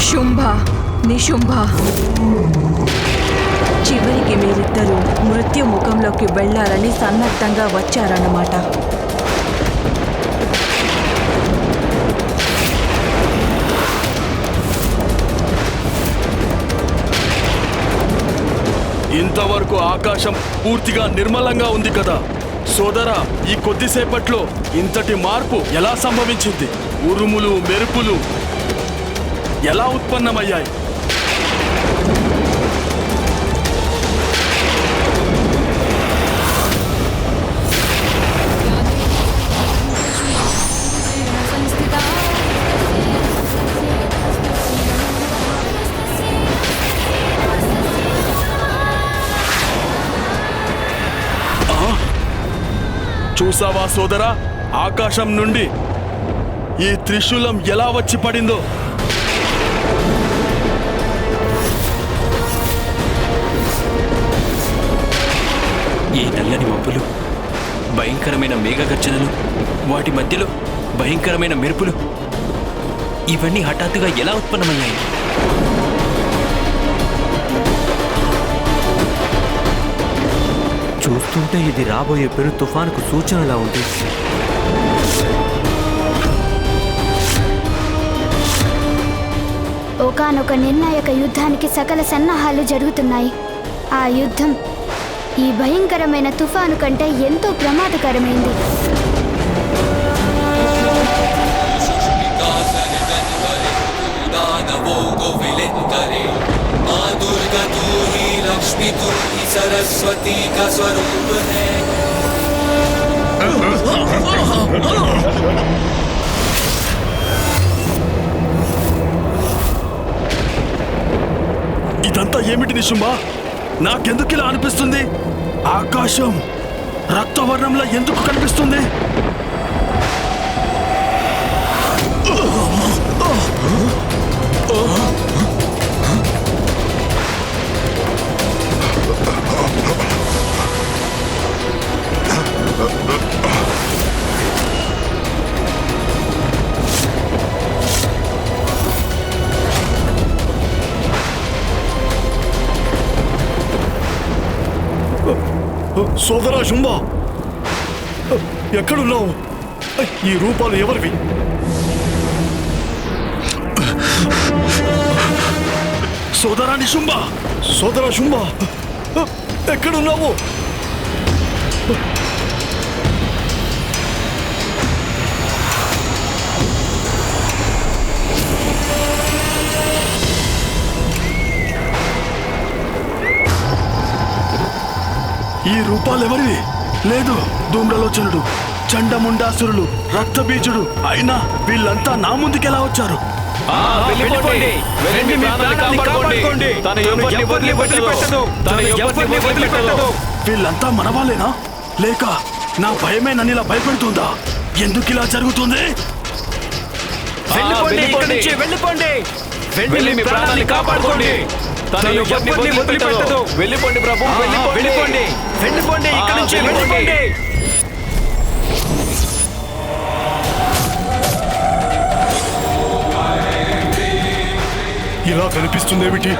శుంభ నిశుంభ. చివరికి మీరిద్దరూ మృత్యు ముఖంలోకి వెళ్ళారని సన్నద్ధంగా వచ్చారన్నమాట. ఇంతవరకు ఆకాశం పూర్తిగా నిర్మలంగా ఉంది కదా. సోదరా ఈ కొద్దిసేపట్లో ఇంతటి మార్పు ఎలా సంభవించింది? ఉరుములు మెరుపులు ఎలా ఉత్పన్నమయ్యాయి? చూసావా సోదరా? ఆకాశం నుండి ఈ త్రిశూలం ఎలా వచ్చి పడిందో? ఈ నల్లని మబ్బులు భయంకరమైన మేఘగర్జనలు వాటి మధ్యలో భయంకరమైన మెరుపులు ఇవన్నీ హఠాత్తుగా ఎలా ఉత్పన్నమయ్యాయి? చూస్తుంటే ఇది రాబోయే పెను తుఫానుకు సూచనలా ఉంది. ఒకానొక నిర్ణాయక యుద్ధానికి సకల సన్నాహాలు జరుగుతున్నాయి. ఆ యుద్ధం ఈ భయంకరమైన తుఫాను కంటే ఎంతో ప్రమాదకరమైంది. ఇదంతా ఏమిటి నిశుంబా నాకెందుకు ఇలా అనిపిస్తుంది? ఆకాశం రక్తవర్ణంలో ఎందుకు కనిపిస్తుంది? సోదరా శుంభా ఎక్కడున్నావు? ఈ రూపాలు ఎవరివి? సోదరా నిశుంబ సోదరా శుంభ ఎక్కడున్నావు? ఈ రూపాలు ఎవరివి లేదు ధూమ్రలోచనుడు చండముండాసురులు రక్తబీజుడు. అయినా వీళ్ళంతా నా ముందుకెలా వచ్చారు? వీళ్ళంతా మనవాళ్ళేనా? లేక నా భయమే నన్ను ఇలా భయపెడుతుందా? ఎందుకు ఇలా జరుగుతుంది వెళ్ళిపోండి వెళ్ళిపోండి. వెళ్ళి మీ ప్రాణాన్ని కాపాడుకోండి. తన ఎవరిని వదిలిపెట్టదు వెళ్ళిపోండి ప్రభు వెళ్ళిపోండి. వెళ్ళిపోండి. ఇక్కడి నుంచి వెళ్ళిపోండి. ఇలా కనిపిస్తుందేమిటి?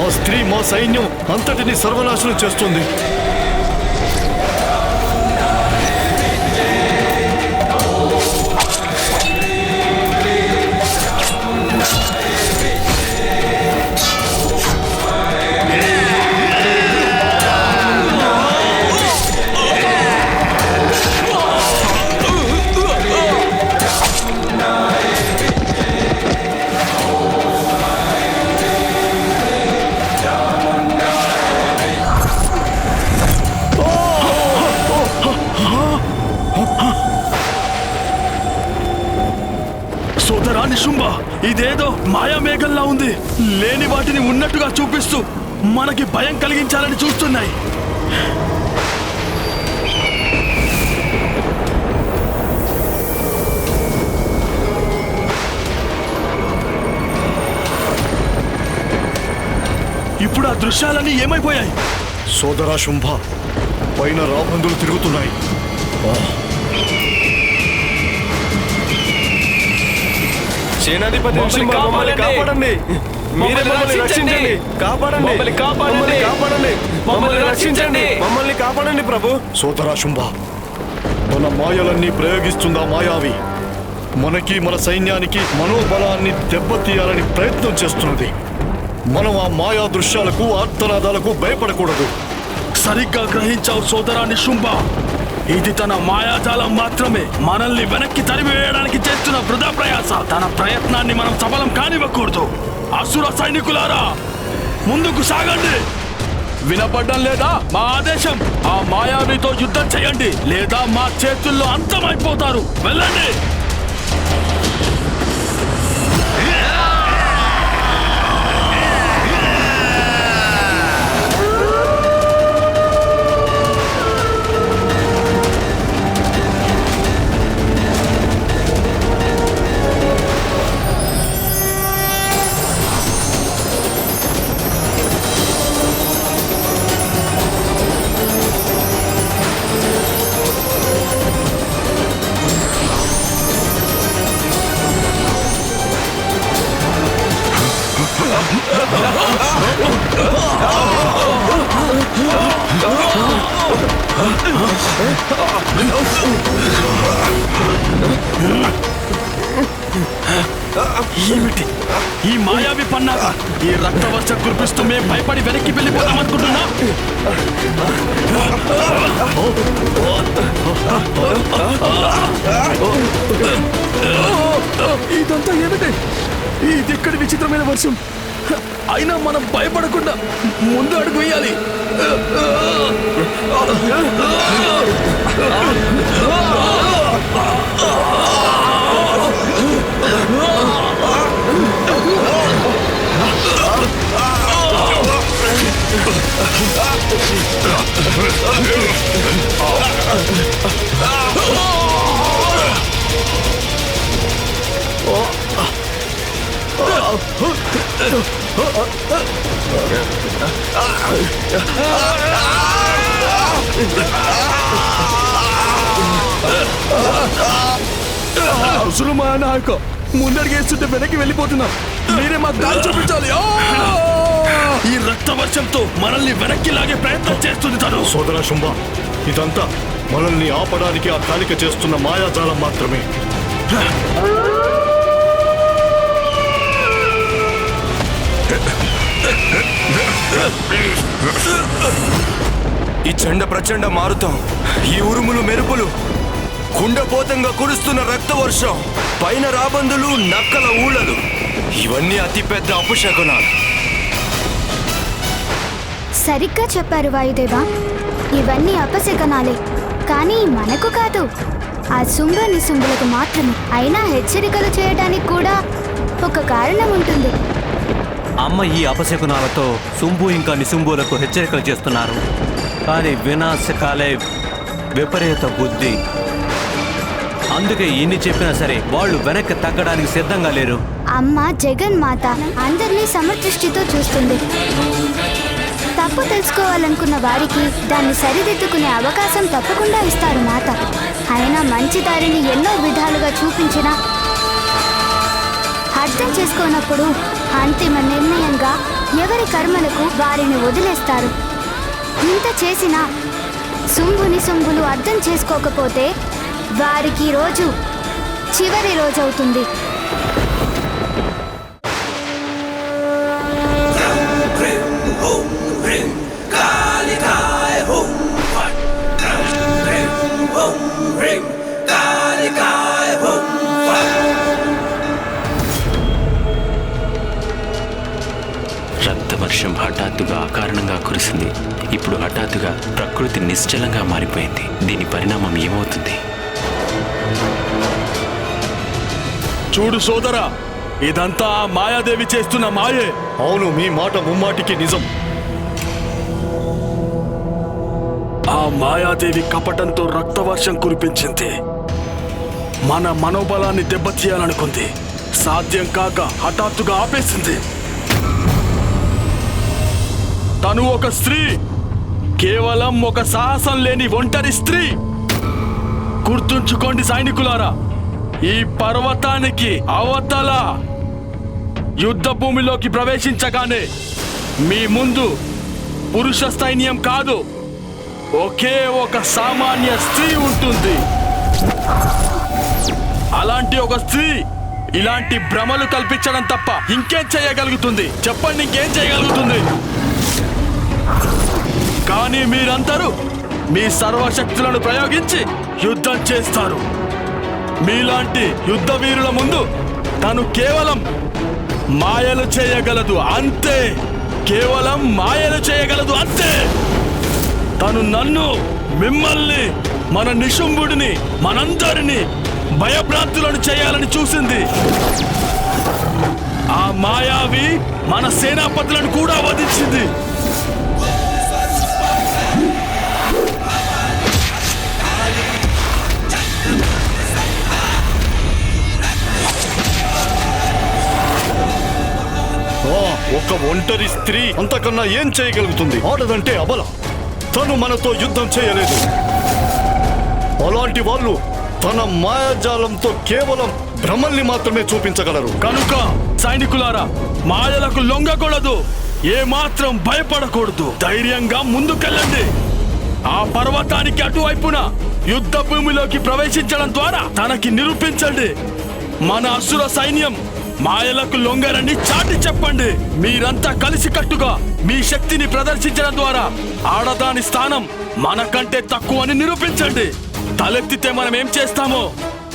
ఆ స్త్రీ మా సైన్యం అంతటిని సర్వనాశనం చేస్తుంది. దృశ్యాలన్నీ ఏమైపోయాయి? సోదరా శుంభ పైన రాబందులు తిరుగుతున్నాయి. ఆ. సేనాధిపతి మమ్మల్ని నృసింహ మమ్మల్ని కాపాడండి. మీరే మమ్మల్ని రక్షించండి. కాపాడండి. మమ్మల్ని కాపాడండి. మమ్మల్ని కాపాడండి. మమ్మల్ని రక్షించండి. మమ్మల్ని కాపాడండి ప్రభు. సోదరా శుంభ మన మాయలన్నీ ప్రయోగిస్తుందా మాయావి? మనకి మన సైన్యానికి మనోబలాన్ని దెబ్బతీయాలని ప్రయత్నం చేస్తున్నది. మనం ఆ మాయా దృశ్యాలకు ఆర్తనాదాలకు భయపడకూడదు. సరిగ్గా గ్రహించావు సోదరా నిశుంభ ఇది తన మాయాజాలం మాత్రమే. మనల్ని వెనక్కి తరిమివేయడానికి చేస్తున్న వృధా ప్రయాస. తన ప్రయత్నాన్ని మనం సఫలం కానివ్వకూడదు. అసుర సైనికులారా ముందుకు సాగండి. వినపడ్డం లేదా? మా ఆదేశం. ఆ మాయావితో యుద్ధం చేయండి. లేదా మా చేతుల్లో అంతమైపోతారు. వెళ్ళండి. ఇదంతా ఏమిటి? ఇది ఎక్కడి విచిత్రమైన వర్షం. అయినా మనం భయపడకుండా ముందు అడుగు వేయాలి. అసలు మా నాయక ముందడిగేస్తుంటే వెనక్కి వెళ్ళిపోతున్నాం. మీరే మాకు దారి చూపించాలి. ఈ రక్త వర్షంతో మనల్ని వెనక్కి లాగే ప్రయత్నం చేస్తుంది తను. సోదర శుంభ ఇదంతా మనల్ని ఆపడానికి ఆ కాలిక చేస్తున్న మాయాజాలం మాత్రమే. ఈ చండ ప్రచండ మారుతాం. ఈ ఉరుములు మెరుపులు కుండపోతంగా కురుస్తున్న రక్త వర్షం పైన రాబందులు నక్కల ఊళ్ళలు. ఇవన్నీ అతిపెద్ద అపశకునాలు. సరిగ్గా చెప్పారు వాయుదేవా. ఇవన్నీ అపశకనాలే. కానీ మనకు కాదు. ఆ శుంభ నిశుంభులకు మాత్రమే. అయినా హెచ్చరికలు చేయడానికి కూడా ఒక కారణం ఉంటుంది. అమ్మ ఈ అపశకునాలతో సుంబు ఇంకా నిసుంబులకు హెచ్చరికలు చేస్తున్నారు. కానీ వినాశకాలే విపరీత బుద్ధి. అందుకే ఎన్ని చెప్పినా సరే వాళ్ళు వెనక్కి తగ్గడానికి సిద్ధంగా లేరు. అమ్మ జగన్మాత అందరినీ సమదృష్టితో చూస్తుంది. తప్పు తెలుసుకోవాలనుకున్న వారికి దాన్ని సరిదిద్దుకునే అవకాశం తప్పకుండా ఇస్తారు మాత. అయినా మంచి దారిని ఎన్నో విధాలుగా చూపించిన అర్థం చేసుకోనప్పుడు అంతిమ నిర్ణయంగా ఎవరి కర్మలకు వారిని వదిలేస్తారు. ఇంత చేసినా శుంభుని శుంభులు అర్థం చేసుకోకపోతే వారికి రోజు చివరి రోజు హఠాత్తుగా అకారణంగా కురిసింది. ఇప్పుడు హఠాత్తుగా ప్రకృతి నిశ్చలంగా మారిపోయింది. దీని పరిణామం ఏమవుతుంది? చూడు సోదరా ఇదంతా ఆ మాయాదేవి చేస్తున్న మాయే. అవును మీ మాట ముమ్మాటికి నిజం. ఆ మాయాదేవి కపటంతో రక్తవర్షం కురిపించింది. మన మనోబలాన్ని దెబ్బతీయాలనుకుంది. సాధ్యం కాక హఠాత్తుగా ఆపేసింది. తను ఒక స్త్రీ. కేవలం ఒక సాహసం లేని ఒంటరి స్త్రీ. గుర్తుంచుకోండి సైనికులారా ఈ పర్వతానికి అవతల యుద్ధ భూమిలోకి ప్రవేశించగానే మీ ముందు పురుష సైన్యం కాదు ఒకే ఒక సామాన్య స్త్రీ ఉంటుంది. అలాంటి ఒక స్త్రీ ఇలాంటి భ్రమలు కల్పించడం తప్ప ఇంకేం చేయగలుగుతుంది? చెప్పండి ఇంకేం చేయగలుగుతుంది? కానీ మీరందరూ మీ సర్వశక్తులను ప్రయోగించి యుద్ధం చేస్తారు. మీలాంటి యుద్ధ వీరుల ముందు తను కేవలం మాయలు చేయగలదు అంతే. కేవలం మాయలు చేయగలదు అంతే. తను నన్ను మిమ్మల్ని మన నిశుంభుడిని మనందరినీ భయభ్రాంతులను చేయాలని చూసింది. ఆ మాయావి మన సేనాపతులను కూడా వధించింది. ఒక ఒంటరి స్త్రీ అంతకన్నా ఏం చేయగలుగుతుంది? ఆడదంటే అబల. తను మనతో యుద్ధం చేయలేదు. అలాంటి వాళ్ళు తన మాయాజాలంతో కేవలం భ్రమల్ని మాత్రమే చూపించగలరు. కనుక సైనికులారా మాయలకు లొంగకూడదు. ఏ మాత్రం భయపడకూడదు. ధైర్యంగా ముందుకెళ్ళండి. ఆ పర్వతానికి అటువైపున యుద్ధ భూమిలోకి ప్రవేశించడం ద్వారా తనకి నిరూపించండి. మన అసుర సైన్యం మాయలకు లొంగరని చాటి చెప్పండి. మీరంతా కలిసికట్టుగా మీ శక్తిని ప్రదర్శించడం ద్వారా ఆడదాని స్థానం మనకంటే తక్కువని నిరూపించండి. తలెత్తితే మనం ఏం చేస్తామో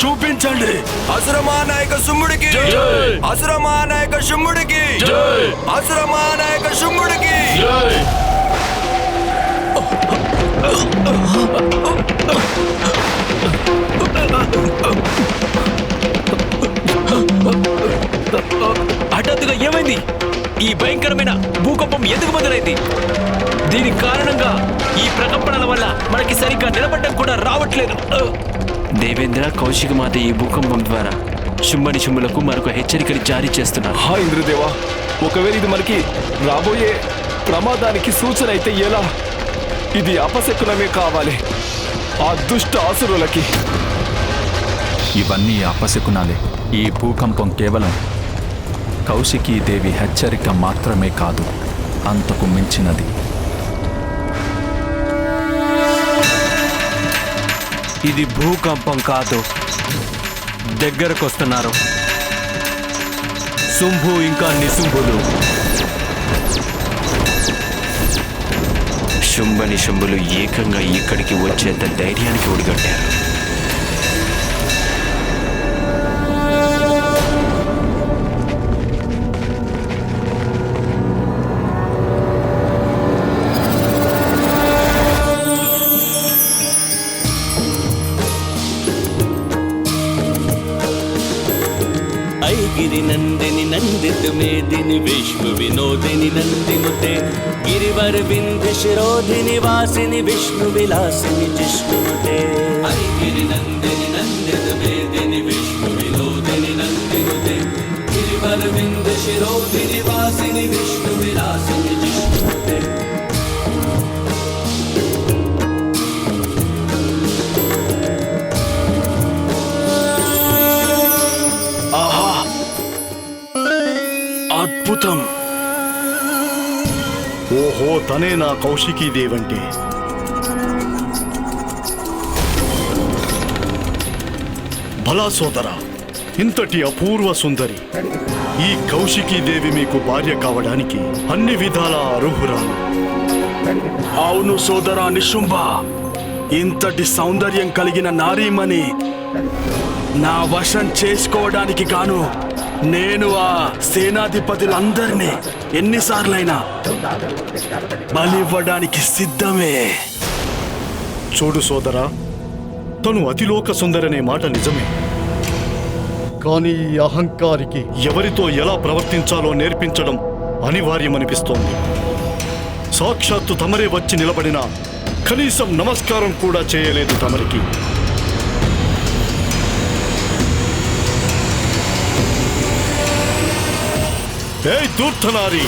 చూపించండి. అసురమా నాయక జై! అసురమా నాయక జై! అసురమా నాయక శుంభుడికి. హఠాత్తుగా ఏమైంది? ఈ భయంకరమైన భూకంపం ఎందుకు మొదలైంది? దీని కారణంగా ఈ ప్రకంపనల వల్ల మనకి సరిగ్గా నిలబడడం కూడా రావట్లేదు! దేవేంద్ర కౌశిక మాత ఈ భూకంపం ద్వారా శుంభని శుంభులకు మరొక హెచ్చరికలు జారీ చేస్తున్నారు. హా ఇంద్రదేవా! ఒకవేళ ఇది మనకి రాబోయే ప్రమాదానికి సూచన అయితే ఎలా? ఇది అపశకునమే కావాలి. ఆ దుష్ట ఆసురులకి ఇవన్నీ అపశకునాలే. ఈ భూకంపం కేవలం కౌశికీదేవి హెచ్చరిక మాత్రమే కాదు అంతకు మించినది. ఇది భూకంపం కాదు. దగ్గరకు వస్తున్నారు శుంభు ఇంకా నిశుంభులు. శుంభ శుంభులు ఏకంగా ఇక్కడికి వచ్చేంత ధైర్యానికి ఒడిగట్టారు. विश्व विनोदिनि नन्दिनुते गिरिवर विन्ध्य దేవంటే భలా సోదరా ఇంతటి అపూర్వ సుందరి. ఈ కౌశికీ దేవి మీకు భార్య కావడానికి అన్ని విధాల అర్హురాలు. అవును సోదరా నిశుంభ ఇంతటి సౌందర్యం కలిగిన నారీమణి నా వశం చేసుకోవడానికి గాను నేను ఆ సేనాధిపతులందరినీ ఎన్నిసార్లైనా బలివ్వడానికి సిద్ధమే. చూడు సోదరా తను అతిలోక సుందరనే మాట నిజమే. కానీ ఈ అహంకారికి ఎవరితో ఎలా ప్రవర్తించాలో నేర్పించడం అనివార్యమనిపిస్తోంది. సాక్షాత్తు తమరే వచ్చి నిలబడిన కనీసం నమస్కారం కూడా చేయలేదు తమరికి. ఏయ్ దూర్ధనారి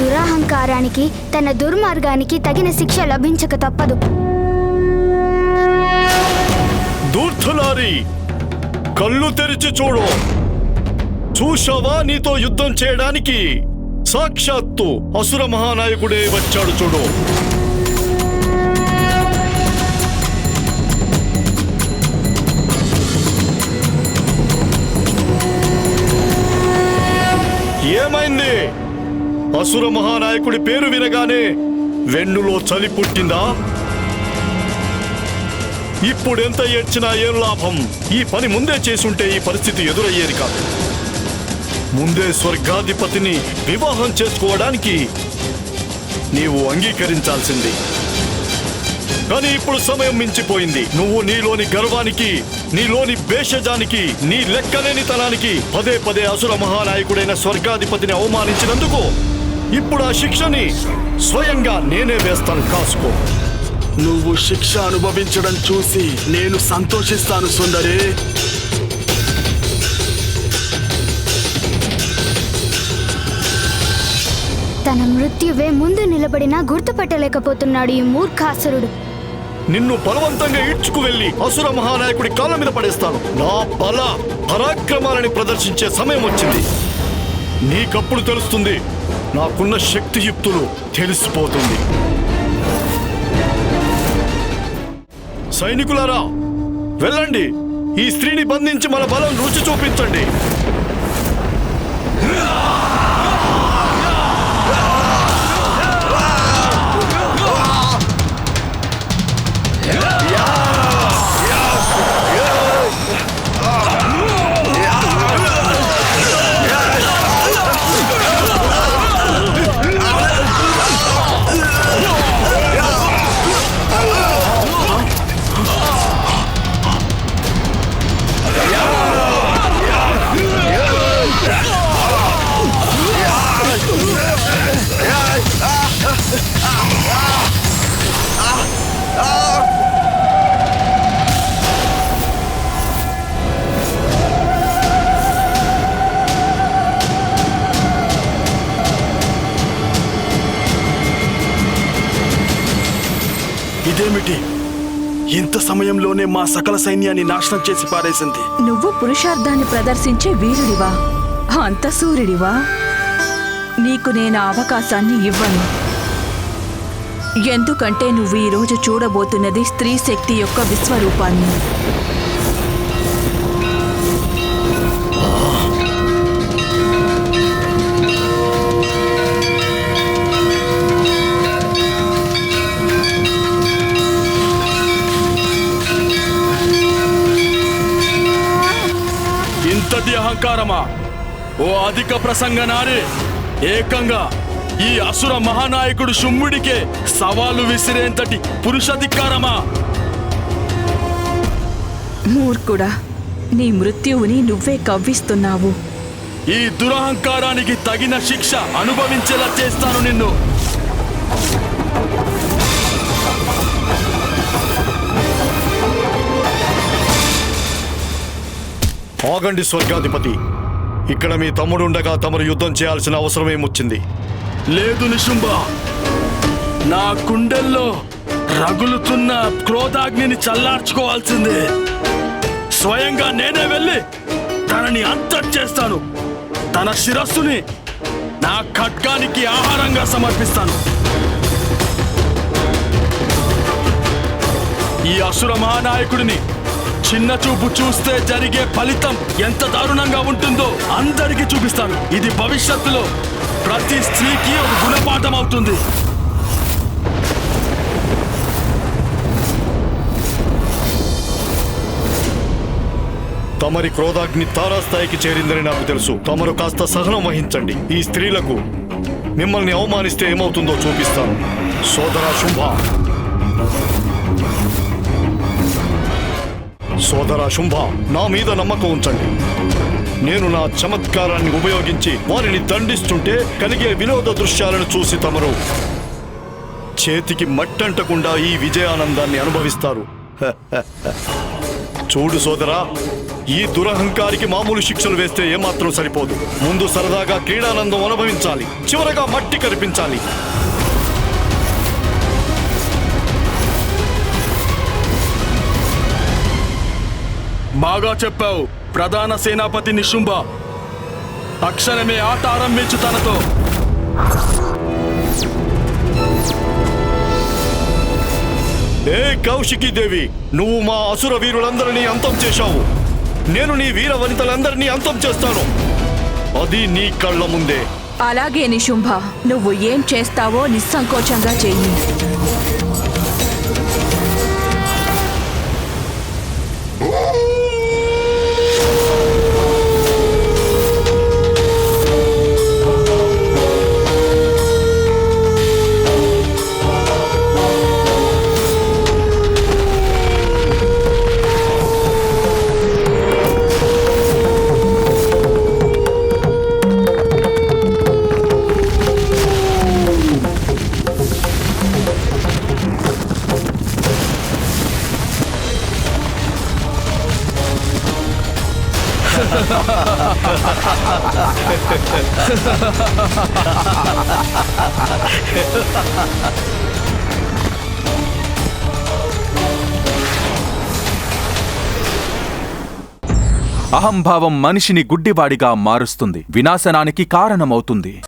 దురహంకారానికి తన దుర్మార్గానికి తగిన శిక్ష లభించక తప్పదు. దూర్ధులారి కళ్ళు తెరిచి చూడు. చూశావా నీతో యుద్ధం చేయడానికి? సాక్షాత్తు అసుర మహానాయకుడే వచ్చాడు చూడు. ఏమైంది అసుర మహానాయకుడి పేరు వినగానే వెన్నులో చలి పుట్టిందా? ఇప్పుడు ఎంత ఏడ్చినా ఏం లాభం? ఈ పని ముందే చేసుంటే ఈ పరిస్థితి ఎదురయ్యేది కాదు. ముందే స్వర్గాధిపతిని వివాహం చేసుకోవడానికి నీవు అంగీకరించాల్సింది. కానీ ఇప్పుడు సమయం మించిపోయింది. నువ్వు నీలోని గర్వానికి నీలోని భేషజానికి నీ లెక్కలేనితనానికి పదే పదే అసుర మహానాయకుడైన స్వర్గాధిపతిని అవమానించినందుకు ఇప్పుడు ఆ శిక్షని స్వయంగా నేనే వేస్తాను. కాసుకో. నువ్వు శిక్ష అనుభవించడం చూసి నేను సంతోషిస్తాను సుందరి. తన మృత్యువే ముందు నిలబడినా గుర్తుపట్టలేకపోతున్నాడు ఈ మూర్ఖాసురుడు. నిన్ను బలవంతంగా ఈడ్చుకు వెళ్ళి అసుర మహానాయకుడి కాళ్ళ మీద పడేస్తాను. నా బల పరాక్రమాలని ప్రదర్శించే సమయం వచ్చింది. నీకప్పుడు తెలుస్తుంది నాకున్న శక్తియుక్తులు తెలిసిపోతుంది. సైనికులారా వెళ్ళండి. ఈ స్త్రీని బంధించి మన బలం రుచి చూపించండి. ఇదేమిటి? ఇంత సమయంలోనే మా సకల సైన్యాన్ని నాశనం చేసి పారేసింది. నువ్వు పురుషార్థాన్ని ప్రదర్శించే వీరుడివా? అంత సూర్యుడివా? నీకు నేను అవకాశాన్ని ఇవ్వను. ఎందుకంటే నువ్వు ఈరోజు చూడబోతున్నది స్త్రీ శక్తి యొక్క విశ్వరూపాన్ని. అహంకారమా ఓ అధిక ప్రసంగ నారి ఏకంగా ఈ అసుర మహానాయకుడు శుంభుడికే సవాలు విసిరేంతటి పురుషధికారమా? మూర్ఖుడా నీ మృత్యువుని నువ్వే కవ్విస్తున్నావు. ఈ దురహంకారానికి తగిన శిక్ష అనుభవించేలా చేస్తాను నిన్ను. ఆగండి స్వర్గాధిపతి. ఇక్కడ మీ తమ్ముడు ఉండగా తమరు యుద్ధం చేయాల్సిన అవసరమేమొచ్చింది. లేదు నిశుంభ. నా గుండెల్లో రగులుతున్న క్రోధాగ్నిని చల్లార్చుకోవాల్సిందే. స్వయంగా నేనే వెళ్ళి తనని అంతం చేస్తాను. తన శిరస్సుని నా ఖడ్గానికి ఆహారంగా సమర్పిస్తాను. ఈ అసుర మహానాయకుడిని చిన్న చూపు చూస్తే జరిగే ఫలితం ఎంత దారుణంగా ఉంటుందో అందరికీ చూపిస్తాను. ఇది భవిష్యత్తులో ప్రతి స్త్రీకి ఒక గుణపాఠం అవుతుంది. తమరి క్రోధాగ్ని తారాస్థాయికి చేరిందని నాకు తెలుసు. తమరు కాస్త సహనం వహించండి. ఈ స్త్రీలకు మిమ్మల్ని అవమానిస్తే ఏమవుతుందో చూపిస్తాను. సోదరా శుభ. సోదర శుంభ నా మీద నమ్మకం ఉంచండి. నేను నా చమత్కారాన్ని ఉపయోగించి వారిని దండిస్తుంటే కలిగే వినోద దృశ్యాలను చూసి తమరు చేతికి మట్టంటకుండా ఈ విజయానందాన్ని అనుభవిస్తారు. చూడు సోదరా ఈ దురహంకారికి మామూలు శిక్షలు వేస్తే ఏమాత్రం సరిపోదు. ముందు సరదాగా క్రీడానందం అనుభవించాలి. చివరగా మట్టి కనిపించాలి బాగా చెప్పావు. ప్రధాన సేనాపతి నిశుంభ. తక్షణమే ఆట ఆరంభించు తనతో. ఏ కౌశికీ దేవి నువ్వు మా అసుర వీరులందరినీ అంతం చేశావు. నేను నీ వీర వనితలందరినీ అంతం చేస్తాను. అది నీ కళ్ళ ముందే. అలాగే నిశుంభ నువ్వు ఏం చేస్తావో నిస్సంకోచంగా చెయ్యి. అహంభావం మనిషిని గుడ్డివాడిగా మారుస్తుంది. వినాశనానికి కారణమవుతుంది.